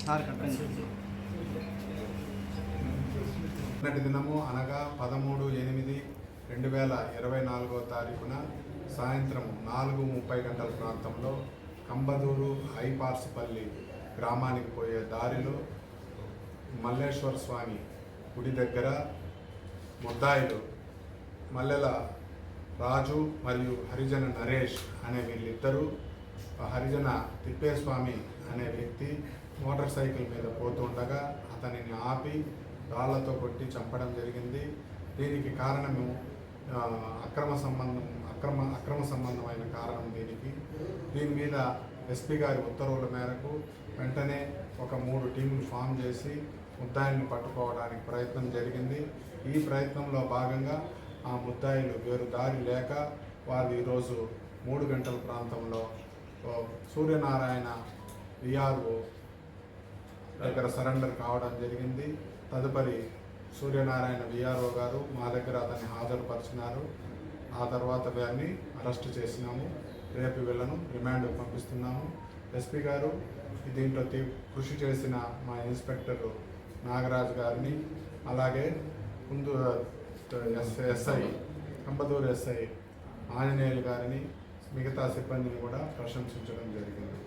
Sir నిన్నటి దినము అనగా పదమూడు ఎనిమిది రెండు వేల ఇరవై నాలుగో తారీఖున సాయంత్రం నాలుగు ముప్పై గంటల ప్రాంతంలో కంబదూరు హైపార్సిపల్లి గ్రామానికి పోయే దారిలో మల్లేశ్వర స్వామి గుడి దగ్గర ముద్దాయిలు మల్లెల రాజు మరియు హరిజన నరేష్ అనే వీళ్ళిద్దరూ హరిజన తిప్పేస్వామి అనే వ్యక్తి మోటార్ సైకిల్ మీద పోతుండగా అతనిని ఆపి రాళ్ళతో కొట్టి చంపడం జరిగింది. దీనికి కారణము అక్రమ సంబంధం అక్రమ అక్రమ సంబంధమైన కారణం దీనికి. దీని మీద ఎస్పీ గారి ఉత్తర్వుల మేరకు వెంటనే ఒక మూడు టీంలు ఫామ్ చేసి ముద్దాయిల్ని పట్టుకోవడానికి ప్రయత్నం జరిగింది. ఈ ప్రయత్నంలో భాగంగా ఆ ముద్దాయిలు వేరు దారి లేక వారు ఈరోజు మూడు గంటల ప్రాంతంలో సూర్యనారాయణ విఆర్ఓ దగ్గర సరెండర్ కావడం జరిగింది. తదుపరి సూర్యనారాయణ విఆర్ఓ గారు మా దగ్గర అతన్ని హాజరుపరిచినారు. ఆ తర్వాత వారిని అరెస్ట్ చేసినాము. రేపు వీళ్ళను రిమాండ్ పంపిస్తున్నాము. ఎస్పీ గారు దీంట్లో కృషి చేసిన మా ఇన్స్పెక్టర్ నాగరాజు గారిని అలాగే ముందు ఎస్ఐ కంబదూరు ఎస్ఐ ఆంజనేయులు గారిని మిగతా సిబ్బందిని కూడా ప్రశంసించడం జరిగింది.